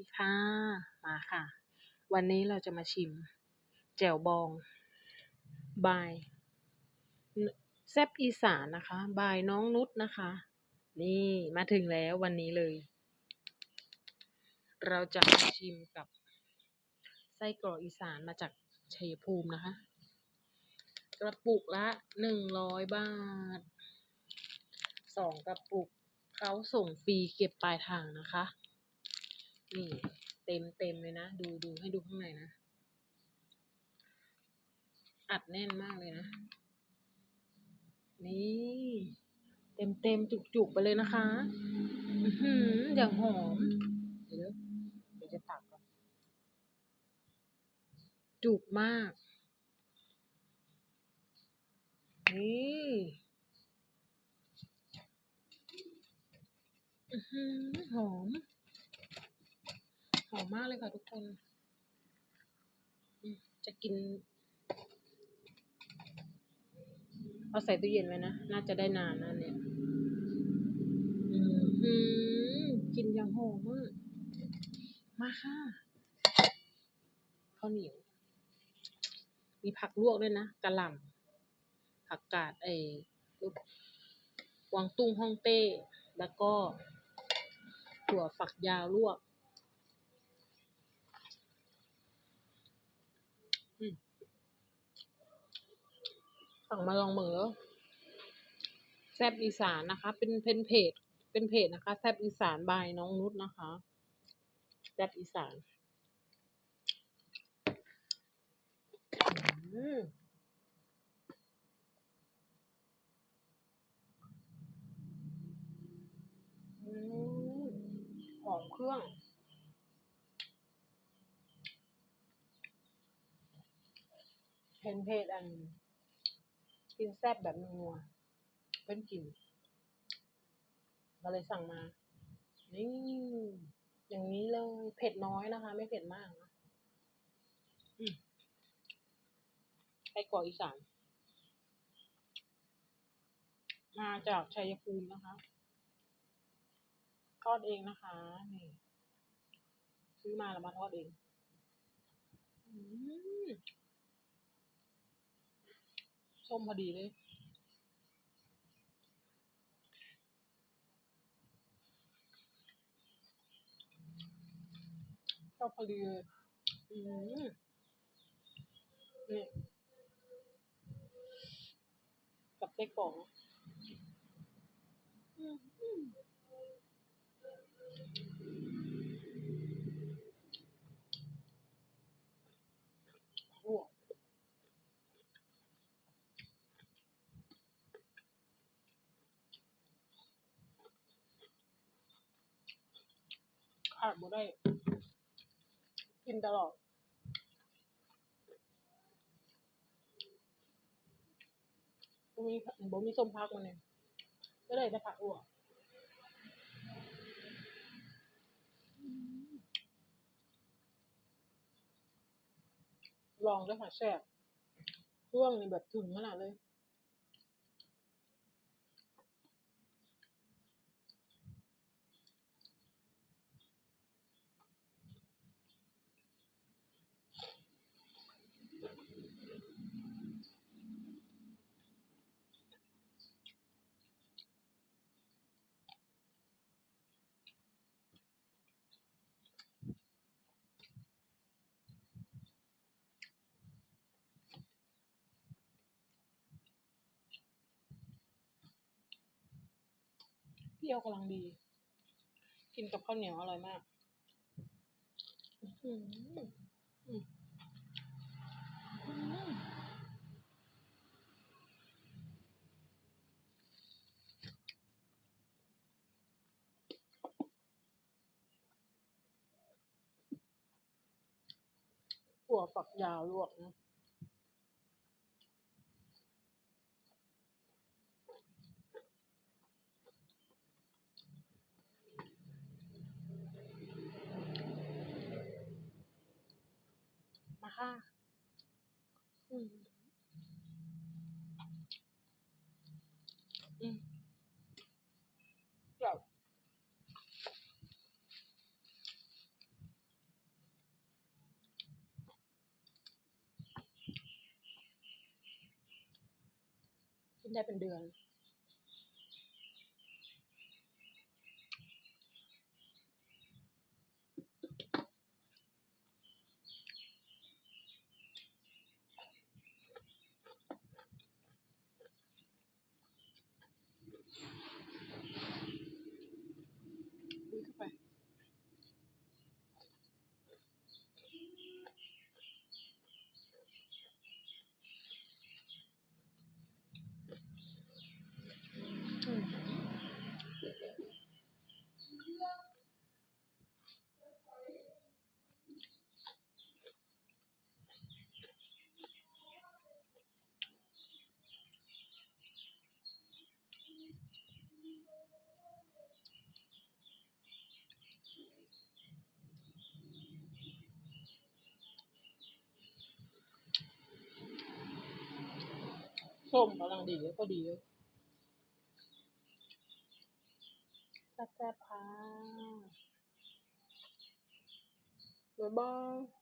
ดีค่ะ มาค่ะ วันนี้เราจะมาชิม แจ่วบอง บายแซบอีสานนะคะ บายน้องนุชนะคะ นี่มาถึงแล้ววันนี้เลย เราจะมาชิมกับ ไส้กรอกอีสานมาจากชัยภูมินะคะ กระปุกละหนึ่งร้อยบาทสองกระปุกเขาส่งฟรีเก็บปลายทางนะคะ นี่เต็มเต็มเลยนะ ดูดูให้ดูข้างในนะ อัดแน่นมากเลยนะ นี่ เต็มเต็มจุกจุกไปเลยนะคะอือหือย่างหอม เดี๋ยวเดี๋ยวจะตักก่อนจุกมาก นี่อือหือหอม หอมมากเลยค่ะทุกคนจะกิน เอาใส่ตู้เย็นไว้นะ น่าจะได้นานนะเนี่ยอือหือกินอย่างหอมมาก มาค่ะข้าวเหนียว มีผักลวกด้วยนะกะหล่ำผักกาดไอ้กวางตุ้งฮ่องเต้ แล้วก็ถั่วฝักยาวลวก สั่งมาลองมือแล้วแซบอีสานนะคะ เป็นเพนเพจ เป็นเพจนะคะแซบอีสานบายน้องนุชนะคะแซบอีสานอืมหอมเครื่อง เพนเพจอัน กินแซบแบบนัวๆเป็นกลิ่นก็เลยสั่งมา นี่อย่างนี้เลย เผ็ดน้อยนะคะ ไม่เผ็ดมากนะอืมไส้กรอกอีสาน มาจากชัยภูมินะคะทอดเองนะคะ นี่ ซื้อมาแล้วมาทอดเอง อืม ส้มพอดีเลย ชอบพอดีเลยอืมนี่กับเส้กรอกอืมอืมโอ้ ขาดบ่ได้ กินตลอดบ่มีบ่มีส้มพักมาเนี่ยก็เลยได้ผักอั่วลองด้วยค่ะแซ่บเครื่องนี่แบบถึงขนาดเลย เปรี้ยวกำลังดี กินกับข้าวเหนียวอร่อยมากอื้อหืออืมอืมถั่วฝักยาวลวกนะ ค่ะ อืม อืมแบบกินได้เป็นเดือน ส้มกำลังดีแล้วก็ดีแลยแซ่บๆค่ะบ๊ายบาย